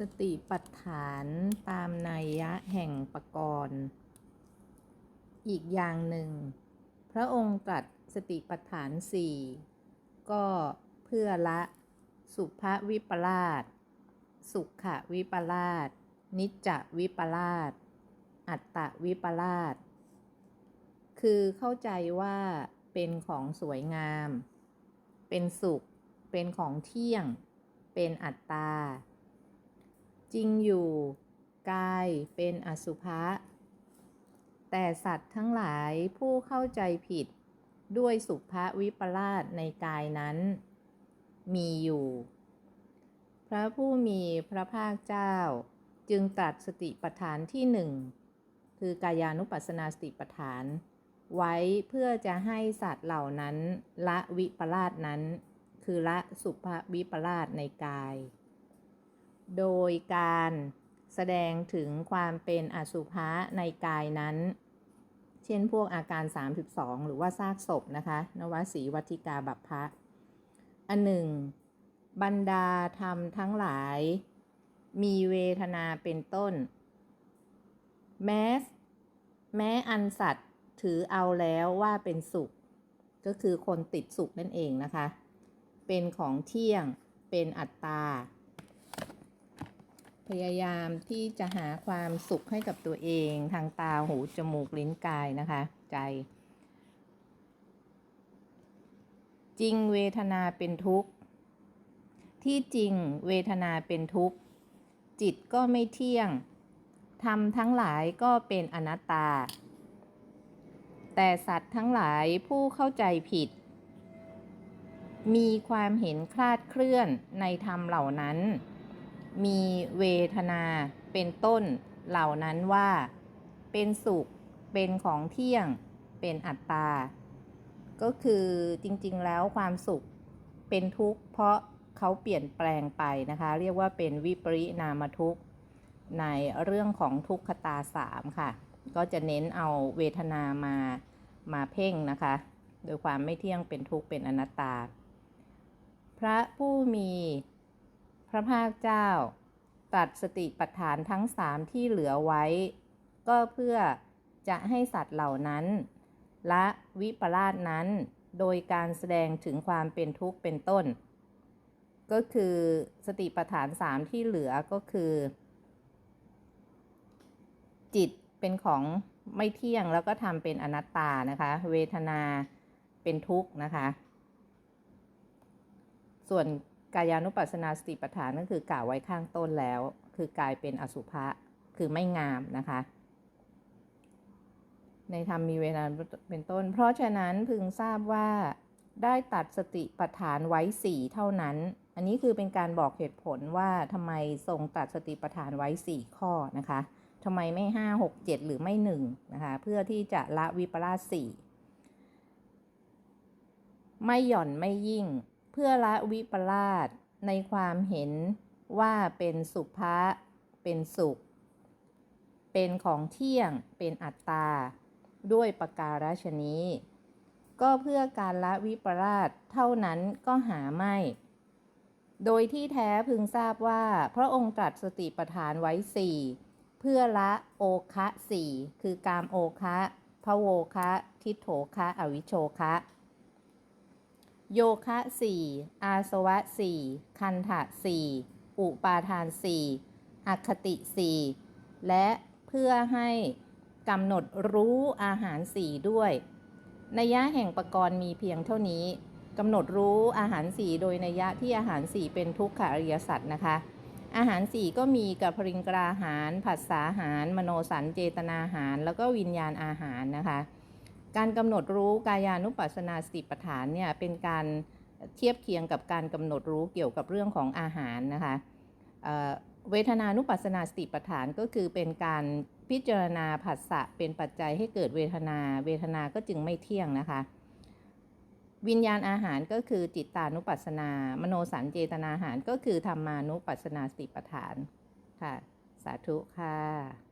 สติปัฏฐานตามนัยยะแห่งปกรณ์อีกอย่างหนึ่ง พระองค์ตรัสสติปัฏฐานสี่ก็เพื่อละสุภวิปลาสสุขวิปลาสนิจจวิปลาสอัตตวิปลาสคือเข้าใจว่าเป็นของสวยงาม เป็นสุข เป็นของเที่ยง เป็นอัตตา จริงอยู่ กายเป็นอสุภะ แต่สัตว์ทั้งหลายผู้เข้าใจผิดด้วยสุภวิปลาสในกายนั้น มีอยู่ พระผู้มีพระภาคเจ้า จึงตรัสสติปัฏฐานที่หนึ่งคือกายานุปัสสนาสติปัฏฐาน ไว้เพื่อจะให้สัตว์เหล่านั้นละวิปลาสนั้น คือละสุภวิปลาสในกาย โดยการแสดงถึงความเป็นอสุภะในกายนั้น เช่นพวกอาการ 32 หรือว่าซากศพนะคะ นวสีวัติกาบัพพะ อันหนึ่ง บรรดาธรรมทั้งหลาย มีเวทนาเป็นต้น แม้ แม้อันสัตว์ถือเอาแล้วว่าเป็นสุข ก็คือคนติดสุขนั่นเองนะคะ เป็นของเที่ยง เป็นอัตตา พยายามที่จะหาความสุขให้กับตัวเองทางตาหูจมูกลิ้นกายนะคะ ใจ จริงเวทนาเป็นทุกข์ ที่จริงเวทนาเป็นทุกข์ จิตก็ไม่เที่ยงธรรมทั้งหลายก็เป็นอนัตตา แต่สัตว์ทั้งหลายผู้เข้าใจผิด มีความเห็นคลาดเคลื่อนในธรรมเหล่านั้น มีเวทนาเป็นต้นเหล่านั้นว่า เป็นสุข เป็นของเที่ยง เป็นอัตตา ก็คือจริงๆแล้วความสุขเป็นทุกข์เพราะเขาเปลี่ยนแปลงไปนะคะ เรียกว่าเป็นวิปริณามทุกข์ในเรื่องของทุกขตาสามค่ะ ก็จะเน้นเอาเวทนามามาเพ่งนะคะ โดยความไม่เที่ยงเป็นทุกข์เป็นอนัตตา พระผู้มี พระภาคเจ้าตรัสสติปัฏฐานทั้งสามที่เหลือไว้ ก็เพื่อจะให้สัตว์เหล่านั้น ละวิปลาสนั้นโดยการแสดงถึงความเป็นทุกข์เป็นต้น ก็คือสติปัฏฐานสามที่เหลือก็คือ จิตเป็นของไม่เที่ยงแล้วก็ทำเป็นอนัตตานะคะ เวทนาเป็นทุกข์นะคะ ส่วน กายานุปัสสนาสติปัฏฐานก็คือกล่าวไว้ข้างต้นแล้ว คือกลายเป็นอสุภะคือไม่งามนะคะ ในธรรมมีเวลาเป็นต้น เพราะฉะนั้นพึงทราบว่าได้ตัดสติปัฏฐานไว้สี่เท่านั้น อันนี้คือเป็นการบอกเหตุผลว่าทำไมทรงตัดสติปัฏฐานไว้สี่ข้อนะคะทำไมไม่ห้าหกเจ็ดหรือไม่หนึ่งนะคะเพื่อที่จะละวิปลาสสี่ไม่หย่อนไม่ยิ่ง พื่อละวิปลาสในความเห็นว่าเป็นสุภะเป็นสุข เป็นของเที่ยง เป็นอัตตา ด้วยประการฉนี้ ก็เพื่อการละวิปลาสเท่านั้นก็หาไม่ โดยที่แท้พึงทราบว่าพระองค์ตรัสสติปัฏฐานไว้สี่เพื่อละโอคะสี่คือกามโอคะพะโวคะ ทิโถคะ อวิโชคะ โยคะสี่อาสวะสี่คันถะสี่อุปาทานสี่อคติสี่และเพื่อให้กำหนดรู้อาหารสี่ด้วยนัยยะแห่งประกรณ์มีเพียงเท่านี้กำหนดรู้อาหารสี่โดยนัยยะที่อาหารสี่เป็นทุกขอริยสัจนะคะ อาหารสี่ก็มีกับพริงกราหาร ผัสสาหาร มโนสันเจตนาหาร แล้วก็วิญญาณอาหารนะคะ การกำหนดรู้กายานุปัสสนาสติปัฏฐานเนี่ยเป็นการเทียบเคียงกับการกำหนดรู้เกี่ยวกับเรื่องของอาหารนะคะเเวทนานุปัสสนาสติปัฏฐานก็คือเป็นการพิจารณาผัสสะเป็นปัจจัยให้เกิดเวทนา เวทนาก็จึงไม่เที่ยงนะคะ วิญญาณอาหารก็คือจิตตานุปัสสนา มโนสันเจตนาอาหารก็คือธรรมานุปัสสนาสติปัฏฐานค่ะ สาธุค่ะ